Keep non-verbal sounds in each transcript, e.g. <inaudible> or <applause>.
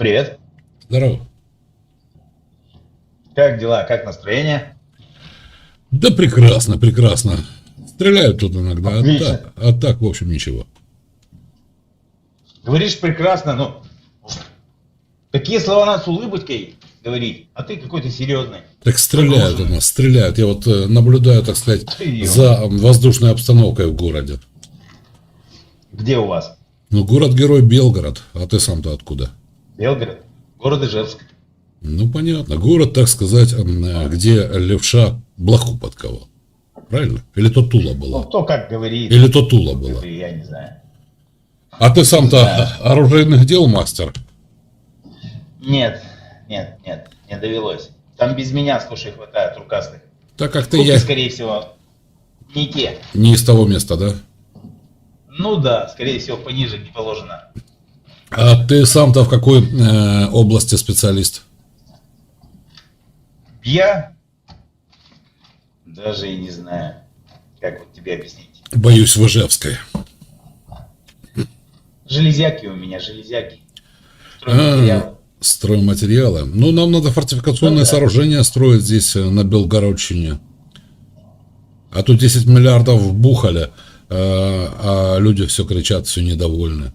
Привет. Здорово. Как дела? Как настроение? Да прекрасно, прекрасно. Стреляют тут иногда, а так, а так, в общем, ничего. Говоришь прекрасно, но такие слова надо с улыбочкой говорить, а ты какой-то серьезный. Так стреляют у нас, стреляют. Я вот э, наблюдаю, так сказать, Ты за воздушной обстановкой в городе. Где у вас? Ну, город-герой Белгород, а ты сам-то откуда? Белгород? Город Ижевск. Ну, понятно. Город, так сказать, э, где левша блоху подковал. Правильно? Или то Тула Ну, была? кто как говорит, Или то Тула была? я не знаю. А ты сам-то оружейных дел мастер? Нет, нет, нет, не довелось. Там без меня, слушай, хватает рукастых. Так как ты Купи, я скорее всего, не те. не из того места, да? Ну да, скорее всего, пониже не положено. А ты сам-то в какой э, области специалист? Я даже и не знаю, как вот тебе объяснить. Боюсь, в Ижевской. Железяки у меня, железяки. А, Стройматериалы. стройматериалы. Ну, нам надо фортификационное Ну да. сооружение строить здесь, э, на Белгородчине. А тут 10 миллиардов вбухали, э, а люди все кричат, все недовольны.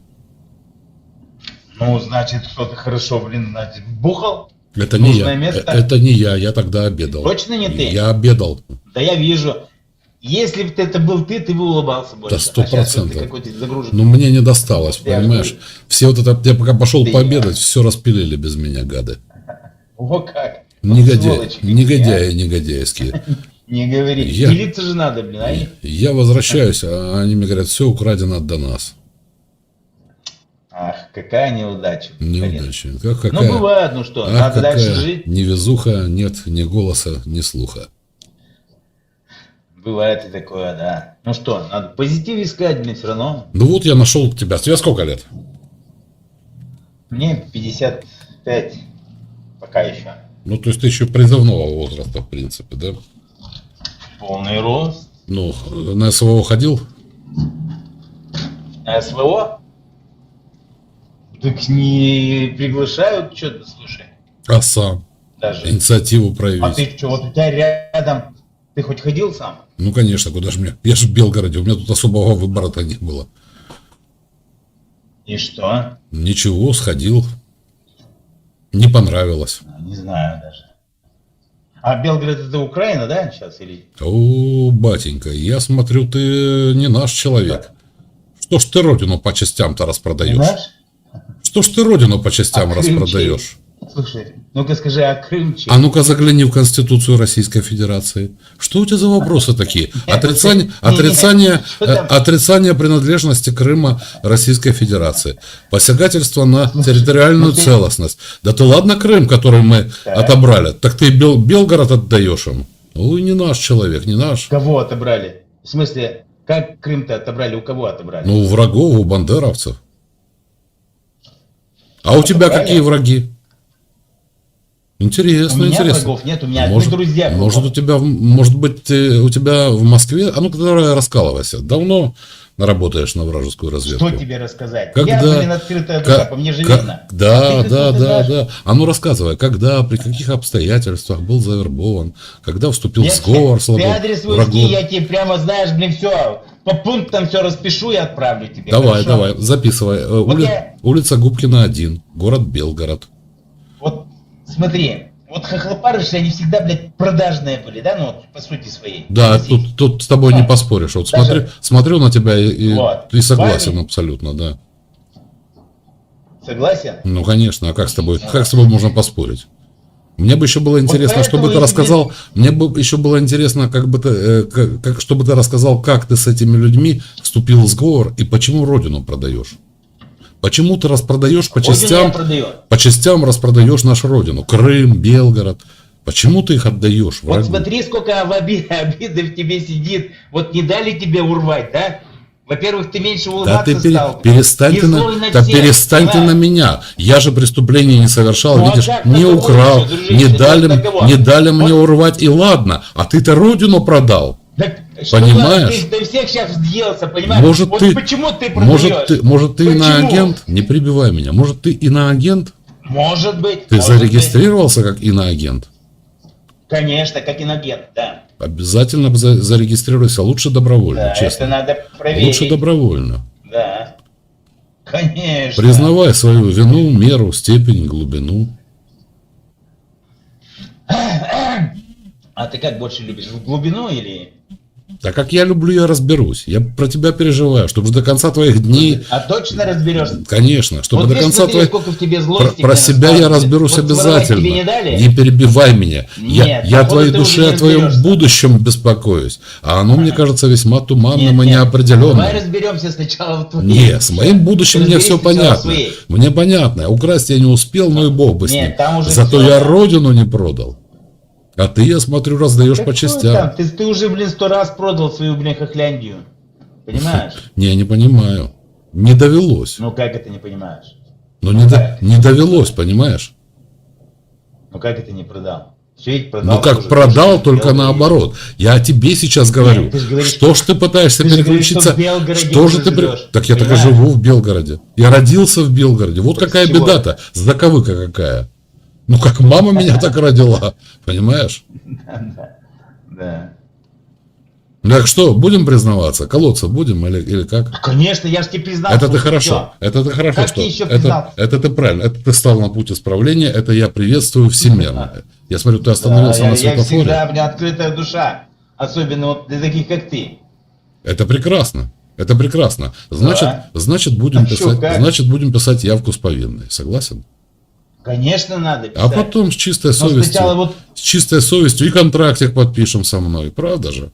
Ну, значит, кто-то хорошо, блин, значит, бухал? Это не я. место? Э, Это не я, я тогда обедал. Точно не ты? Я обедал. Да я вижу. Если бы это был ты, ты бы улыбался больше. Да, сто А вот процентов. Но мне не досталось, Я понимаешь? говорю. Все вот это, я пока пошел Ты пообедать, все распилили без меня, гады. <laughs> О, как. Негодяи, какие, негодяи, негодяйские. а. <laughs> Не говори. Я- Делиться же надо, блин. а Я возвращаюсь, а они мне говорят, все украдено до нас. Ах, какая неудача. Неудача. Как, Ну, какая, бывает, ну что, ах, надо дальше жить. невезуха, нет ни голоса, ни слуха. Бывает и такое, да. Ну что, надо позитив искать, блин, все равно. Ну вот я нашел тебя. Тебе сколько лет? Мне 55 пока еще. Ну, то есть ты еще призывного возраста, в принципе, да? Полный рост. Ну, на СВО ходил? А СВО? Так не приглашают что-то, слушай, А сам? даже. Инициативу А проявить? ты что, вот у тебя рядом, ты хоть ходил сам? Ну, конечно, куда же мне? Я же в Белгороде, у меня тут особого выбора-то не было. И что? Ничего, сходил. Не понравилось. Ну, Не знаю даже. А Белгород это Украина, да, сейчас? Или... О, батенька, я смотрю, ты не наш человек. Что ж ты родину по частям-то распродаешь? Наш? Что ж ты родину по частям А распродаешь? Слушай, ну-ка скажи, а Крым чей? А ну-ка загляни в Конституцию Российской Федерации. Что у тебя за вопросы такие? <laughs> Отрицание, отрицание, э, отрицание принадлежности Крыма Российской Федерации. Посягательство на территориальную ну целостность. Да ты ладно Крым, который мы отобрали, так ты Бел- Белгород отдаешь им. Ой, не наш человек, не наш. Кого отобрали? В смысле, как Крым-то отобрали, у кого отобрали? Ну, у врагов, у бандеровцев. А у тебя какие враги? Интересно, у меня интересно. врагов нет, у меня может, мы друзья. кругом. может, у тебя, может быть, ты- у тебя в Москве, а ну-ка давай раскалывайся, давно работаешь на вражескую разведку? Что тебе рассказать? Когда? Я, блин, открытая душа, по мне же ка- видно. Да, А <laughs> ты да, да, знаешь? да. А ну рассказывай, когда, при каких обстоятельствах был завербован, когда вступил в сговор с Ты адрес скинь, я тебе прямо, знаешь, блин, все, по пунктам все распишу и отправлю тебе. Давай, хорошо? давай, записывай. Э, Вот ули- я- Улица Губкина 1, город Белгород. Вот смотри, вот хохлопарыши, они всегда, блядь, продажные были, да, ну, вот, по сути своей. Да, Здесь. тут, тут с тобой Да. не поспоришь. Вот Даже- смотрю, смотрю на тебя и, Вот. и согласен Парень. абсолютно, да. Согласен? Ну, конечно, а как с тобой, как с тобой можно поспорить? Мне бы еще было интересно, поэтому чтобы ты рассказал, мне бы еще было интересно, как бы ты, э, как, как- чтобы ты рассказал, как ты с этими людьми вступил в сговор и почему родину продаешь. Почему ты распродаешь по частям, по частям распродаешь нашу родину? Крым, Белгород. Почему ты их отдаешь Вот врагу? смотри, сколько в оби- <laughs> обиды в тебе сидит. Вот не дали тебе урвать, да? Во-первых, ты меньше Да улыбаться ты пере- стал. перестань, ты на, на да всех, перестань ты на меня. Я же преступления не совершал, Ну, а видишь, как не украл, не дали, не дали мне Вот. урвать, и ладно. А ты-то родину продал. Так, что Понимаешь? Ты, ты всех сейчас въелся, понимаешь? Может, вот ты- почему ты продаешь? Может ты, может ты Почему? иноагент? Не прибивай меня. Может ты иноагент? Может быть. Ты может быть. зарегистрировался как иноагент? Конечно, как иногент, да. Обязательно за- зарегистрируйся, лучше добровольно, Да, это честно. надо проверить. Лучше добровольно. Да. Конечно. Признавай свою вину, меру, степень, глубину. А ты как больше любишь, в глубину или... Так как я люблю, я разберусь. Я про тебя переживаю, чтобы до конца твоих дней, А точно разберешься? конечно, чтобы Вот до конца твоих... сколько в тебе Про, злости. про блин, себя я разберусь Вот обязательно. не дали? Не перебивай меня. я, Нет, я походу, твоей душе, о твоем будущем беспокоюсь. А оно, мне кажется, весьма туманным Нет, и нет. неопределенным. Давай разберемся сначала в твоей. Не, с моим будущим мне все понятно. Мне понятно. Украсть я не успел, ну и бог бы с Нет, ним. уже Зато я да. родину не продал. А ты, я смотрю, раздаешь по Какой частям. Ты, ты уже, блин, сто раз продал свою, блин, хохляндию. Понимаешь? <laughs> Не, не понимаю. Не довелось. Ну как это не понимаешь? Но не, до- не довелось, понимаешь? Ну как это не продал? Все ведь продал. Ну как тоже, продал, конечно, только наоборот. Я тебе сейчас говорю. Нет, же говоришь, что ж ты пытаешься ты же говоришь, переключиться? что Что же ты... при- Так я так и живу в Белгороде. Я родился в Белгороде. Вот Так какая беда-то. Заковыка какая. Ну как мама меня <laughs> так родила. Понимаешь? Да. Так что, будем признаваться? Колоться будем или, или как? Конечно, я же тебе признался. Это ты хорошо. всё. Это ты хорошо, Как что ты еще это, это ты правильно. Это ты стал на путь исправления. Это я приветствую всемерно. <laughs> Я смотрю, ты остановился Да, на я, я светофоре. всегда, блин, открытая душа. Особенно вот для таких, как ты. Это прекрасно. Это прекрасно. Значит, Да. значит будем А писать, как? значит будем писать явку с повинной. Согласен? Конечно, надо А писать. потом с чистой Но совестью, сначала вот с чистой совестью и контрактик подпишем со мной, правда же?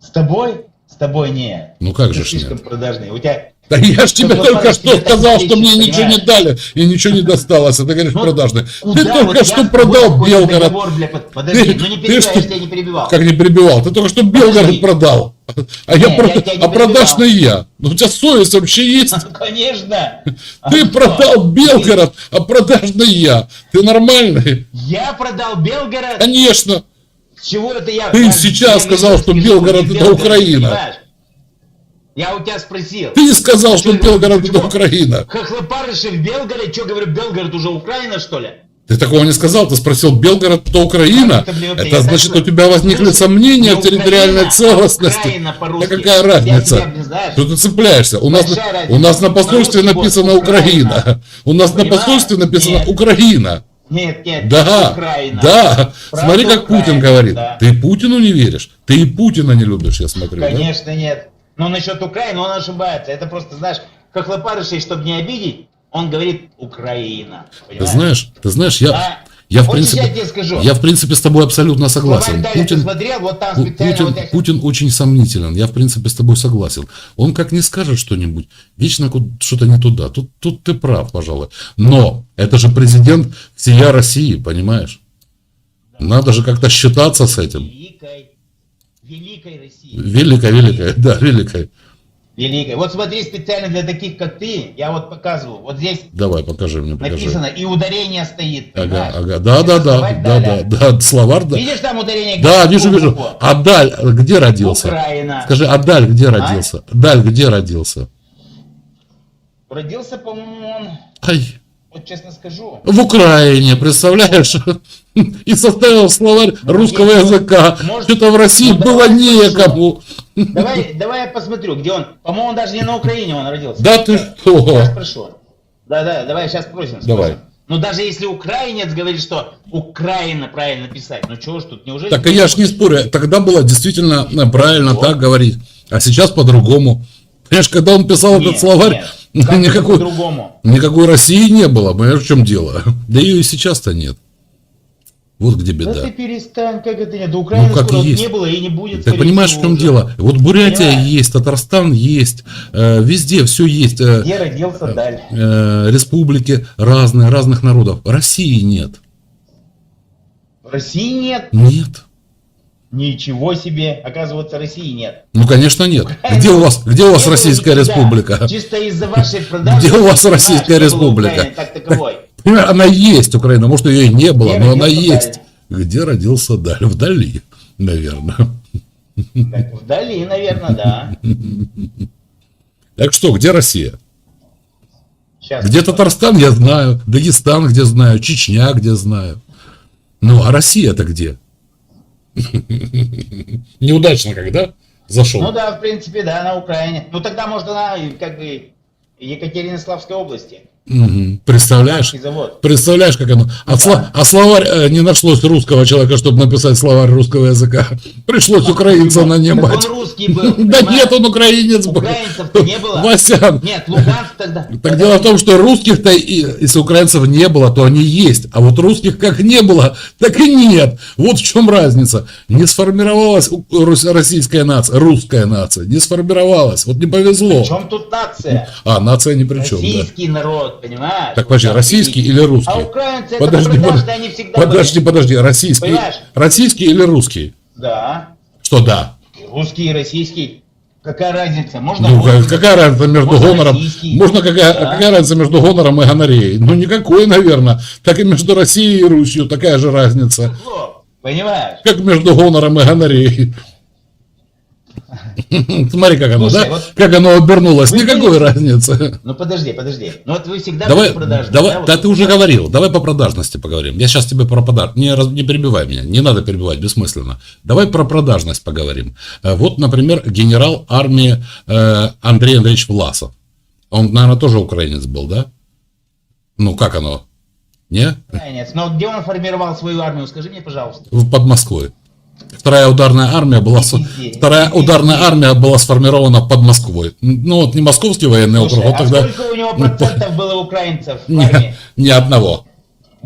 с тобой, с тобой нет. Ну как Ты же слишком нет? продажный. У тебя Да я ж тебе только что сказал, что мне отлично, ничего не понимаешь? дали и ничего не досталось. А ты говоришь Ну, продажный. Ты только вот что продал Белгород. договор, бля, под- Подожди, Ты- ну не перебивай, я тебя не перебивал. Как не перебивал? Ты только что Белгород Подожди. продал. А я, Не, про- я не а продажный я. Ну у тебя совесть вообще есть? <laughs> Конечно. А <laughs> Ты что? продал Белгород, а продажный я. Ты нормальный? Я продал Белгород. Конечно. Чего это я? Ты Я- сейчас я сказал, что Белгород это Белгород, Украина. понимаешь? Я у тебя спросил. Ты сказал, что Ты- Белгород это? Украина. Хохлопарыши в Белгороде, что говорю, Белгород уже Украина, что ли? Ты такого не сказал, ты спросил, Белгород это Украина? Как это? Это значит, у тебя возникли сомнения не в территориальной а целостности. Да какая разница? Что ты цепляешься? У нас, у нас на посольстве написано Украина. У нас на посольстве написано. Украина. Нет, нет, Да, Украина. да. Правда, Смотри, как Украина, Путин говорит. да. Ты Путину не веришь? Ты и Путина не любишь, я смотрю. да? Конечно, нет. Но насчет Украины он ошибается. Это просто, знаешь, хохлопарышей, чтобы не обидеть, он говорит Украина. Ты Понимаешь? знаешь, ты знаешь, я, Да. я в принципе, я тебе скажу? я в принципе с тобой абсолютно согласен. Ты Путин, смотрел, вот там Путин, вот я- Путин очень сомнителен. Я, в принципе, с тобой согласен. Он как не скажет что-нибудь, вечно что-то не туда. Тут, тут ты прав, пожалуй. Но это же президент всея России, понимаешь? Надо же как-то считаться с этим. Великой, великой России. Великая, великая, да, великая. Вот смотри, специально для таких, как ты, я вот показываю. Вот здесь Давай, покажи мне, покажи. написано, и ударение стоит. Ага, ага. Да, да, да, да, да, да, словарь, да. Видишь там ударение? Да, вижу, вижу. Букву. А Даль где родился? Украина. Скажи, а Даль где родился? Даль где родился? Родился, по-моему, он, Ай, вот честно скажу. в Украине, представляешь? И составил словарь русского может, языка. может, Что-то в России ну, было некому. Давай, давай я посмотрю, где он. По-моему, он даже не на Украине он родился. Да ты Сейчас что? спрошу. Да, да, давай сейчас спросим. Давай. Ну даже если украинец говорит, что Украина правильно писать, ну чего ж тут, неужели... Так и я ж не спорю, тогда было действительно э, правильно Вот. так говорить, а сейчас по-другому. Понимаешь, когда он писал Нет, этот словарь, нет, как никакой, по-другому. никакой России не было, понимаешь, в чем дело? Да ее и сейчас-то нет. Вот где Да беда. ты перестань, как это нет. Да Украины Ну, как скоро есть. не было и не будет. Ты понимаешь, в чем уже. дело? Вот Бурятия Понимаю. есть, Татарстан есть, э, везде все есть. э, Где родился Даль? э, республики разные, разных народов. России нет. России нет. Нет. Ничего себе. Оказывается, России нет. Ну, конечно, нет. Где у вас, где у вас Российская республика? Чисто из-за вашей продажи. Где у вас Российская республика? Понимаешь, Она есть, Украина. Может, ее и не было, но она есть. Где родился Даль? Вдали, наверное. Вдали, наверное, да. Так что, где Россия? Сейчас. Где Татарстан, я знаю. Дагестан, где знаю. Чечня, где знаю. Ну, а Россия-то где? <laughs> Неудачно когда зашел. Ну да, в принципе, да, на Украине. Ну тогда можно на, как бы, Екатеринославской области. Представляешь? Представляешь, как оно? А, сла- а словарь э, не нашлось русского человека, чтобы написать словарь русского языка. <laughs> Пришлось украинца Так нанимать. он русский был. <laughs> Да нет, он украинец был. Украинцев-то не было. Васян. Нет, Луганск тогда. <laughs> Так дело в том, что русских-то, если украинцев не было, то они есть. А вот русских как не было, так и нет. Вот в чем разница. Не сформировалась российская нация, русская нация. Не сформировалась. Вот не повезло. В чем тут нация? А, нация ни при чем, да. Российский народ, понимаешь? Так, подожди, российский или русский? А украинцы Подожди, это подожди. они всегда Подожди, были. подожди, российский. Понимаешь? Российский или русский? Да. Что да? Русский и российский. Какая разница? Можно Ну, русский, какая разница между можно гонором? российский. Можно какая, Да. какая разница между гонором и гонореей? Ну, никакой, наверное. Так и между Россией и Русью такая же разница. Во, Понимаешь? Как между гонором и гонореей. <laughs> Смотри, как оно, Слушай, да? вот- Как оно обернулось. Вы Никакой разницы. Ну подожди, подожди. Ну вот вы всегда Давай, продажные, давай, да, вот да тут? ты уже говорил, давай по продажности поговорим. Я сейчас тебе про продаж, не, не перебивай меня, не надо перебивать, бессмысленно. Давай про продажность поговорим. Э, Вот, например, генерал армии э, Андрей Андреевич Власов. Он, наверное, тоже украинец был, да? Ну, как оно? Не? Украинец. Но где он формировал свою армию, скажи мне, пожалуйста. В- Под Москвой. Вторая ударная армия была, вторая ударная армия была сформирована под Москвой. Ну, вот не московский военный Слушай, округ, а тогда сколько у него <laughs> процентов было украинцев в ни, армии? ни одного.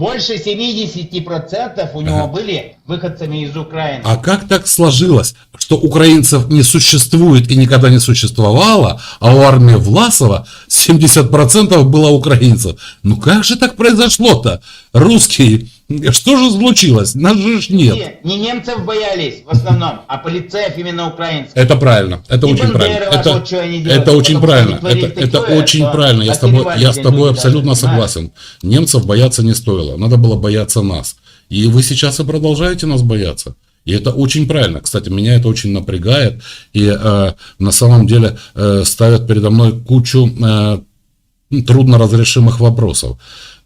Больше 70% у него были выходцами из Украины. А как так сложилось, что украинцев не существует и никогда не существовало, а у армии Власова 70% было украинцев? Ну как же так произошло-то? Русские, что же случилось? Нас же ж нет. Не, не немцев боялись в основном, а полицеев именно украинцев. Это правильно, это И очень правильно. Это, вот делают, это очень правильно, это, это такое, очень что правильно. Я с тобой, я с тобой абсолютно даже, согласен. Немцев бояться не стоило, надо было бояться нас. И вы сейчас и продолжаете нас бояться. И это очень правильно. Кстати, меня это очень напрягает. И э, на самом деле э, ставят передо мной кучу э, трудноразрешимых вопросов.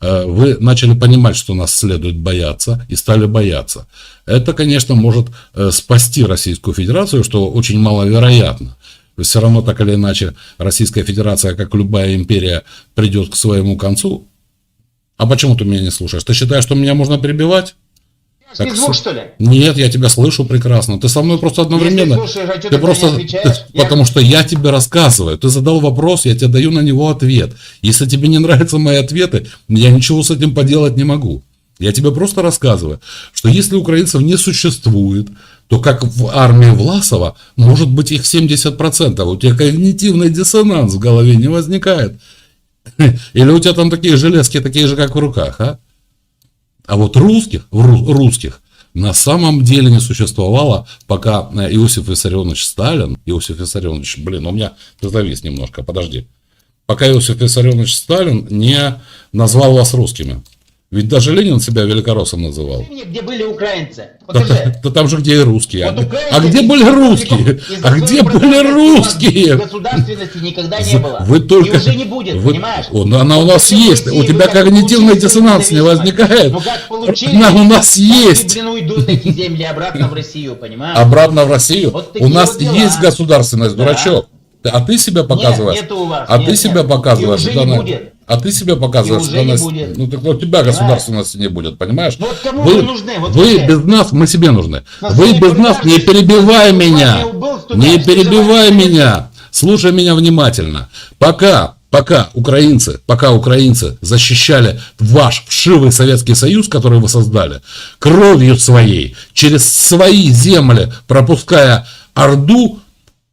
Э, Вы начали понимать, что нас следует бояться, и стали бояться. Это, конечно, может э, спасти Российскую Федерацию, что очень маловероятно. Все равно, так или иначе, Российская Федерация, как любая империя, придет к своему концу. А почему ты меня не слушаешь? Ты считаешь, что меня можно перебивать? Так Фейсбук, с- что ли? Нет, я тебя слышу прекрасно. Ты со мной просто одновременно. Если слушаешь, а чё ты тогда просто, не отвечаешь? <laughs> ты- Я- потому что я тебе рассказываю. Ты задал вопрос, я тебе даю на него ответ. Если тебе не нравятся мои ответы, я ничего с этим поделать не могу. Я тебе просто рассказываю, что если украинцев не существует, то как в армии Власова может быть их 70%. У тебя когнитивный диссонанс в голове не возникает. <laughs> Или у тебя там такие железки, такие же, как в руках, а? А вот русских, русских на самом деле не существовало, пока э, Иосиф Виссарионович Сталин, Иосиф Виссарионович, блин, у меня завис немножко, подожди. Пока Иосиф Виссарионович Сталин не назвал вас русскими. Ведь даже Ленин себя великороссом называл. Где были украинцы? Да, там же где и русские. А, Вот а где из- были русские? А где были русские? Государственности никогда не было. Вы только... И уже не будет, вы- понимаешь? Да она у нас есть. У тебя когнитивный диссонанс не возникает. Ну как получили? Она у нас есть. уйдут эти земли обратно в Россию, понимаешь? Обратно в Россию. У нас есть государственность, Да. дурачок. А ты себя показываешь? нету у вас, а нет, ты себя нет. показываешь? И уже не будет. А ты себя показываешь, что нас- будет. Ну так у тебя Понимаешь? государственности не будет, понимаешь? Ну, вот кому вы, вы нужны? Вот вы вообще. без нас, мы себе нужны. На вы без нас не перебивай меня. Не перебивай меня. Слушай меня внимательно. Пока, пока украинцы, пока украинцы защищали ваш вшивый Советский Союз, который вы создали, кровью своей, через свои земли, пропуская Орду,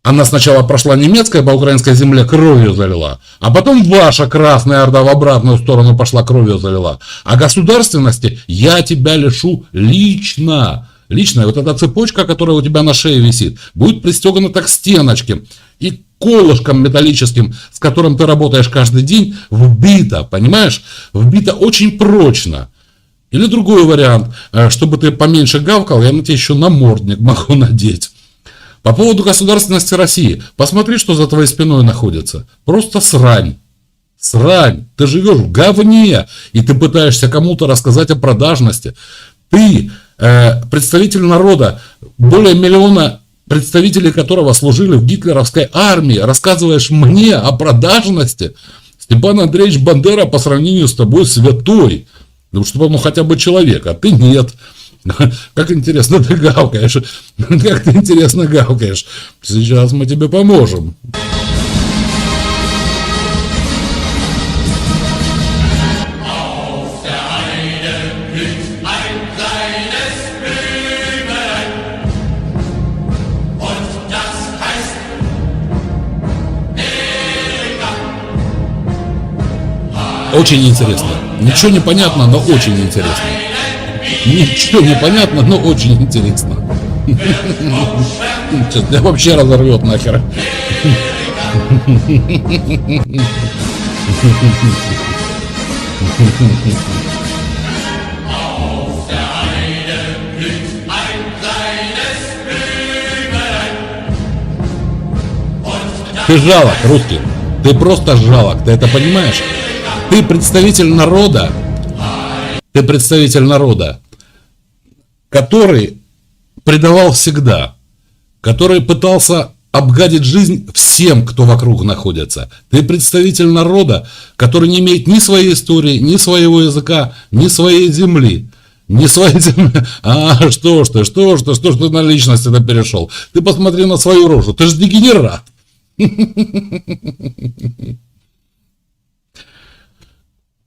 она сначала прошла немецкая по украинской земле, кровью залила, а потом ваша Красная Орда в обратную сторону пошла, кровью залила. А государственности я тебя лишу лично. Лично. Вот эта цепочка, которая у тебя на шее висит, будет пристегана так стеночке. И колышком металлическим, с которым ты работаешь каждый день, вбита, понимаешь? Вбита очень прочно. Или другой вариант, э, чтобы ты поменьше гавкал, я на тебя еще намордник могу <laughs> надеть. По поводу государственности России. Посмотри, что за твоей спиной находится. Просто срань. Срань. Ты живешь в говне, и ты пытаешься кому-то рассказать о продажности. Ты э, представитель народа, более миллиона представителей которого служили в гитлеровской армии, рассказываешь мне о продажности. Степан Андреевич Бандера по сравнению с тобой святой. Ну, чтобы он хотя бы человек, а ты нет. <laughs> Как интересно ты гавкаешь. <laughs> Как ты интересно гавкаешь. Сейчас мы тебе поможем. Очень интересно. Ничего не понятно, но очень интересно. Ничего не понятно, но очень интересно. Сейчас меня вообще разорвет нахер. Ты жалок, русский. Ты просто жалок, ты это понимаешь? Ты представитель народа, ты представитель народа, который предавал всегда, который пытался обгадить жизнь всем, кто вокруг находится. Ты представитель народа, который не имеет ни своей истории, ни своего языка, ни своей земли. Не своей земли. <laughs> А, что ж ты, что ж ты, что ж ты на личность это перешел? Ты посмотри на свою рожу, ты же дегенерат. <laughs>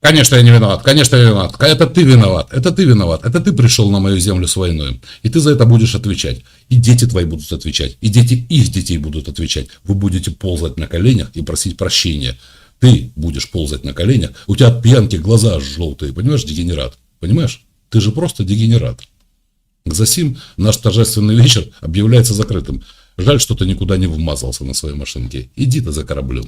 Конечно, я не виноват, конечно, я виноват. Это ты виноват, это ты виноват, это ты пришел на мою землю с войной. И ты за это будешь отвечать. И дети твои будут отвечать, и дети их детей будут отвечать. Вы будете ползать на коленях и просить прощения. Ты будешь ползать на коленях, у тебя от пьянки глаза желтые, понимаешь, дегенерат. Понимаешь? Ты же просто дегенерат. Засим наш торжественный вечер объявляется закрытым. Жаль, что ты никуда не вмазался на своей машинке. Иди ты за кораблем.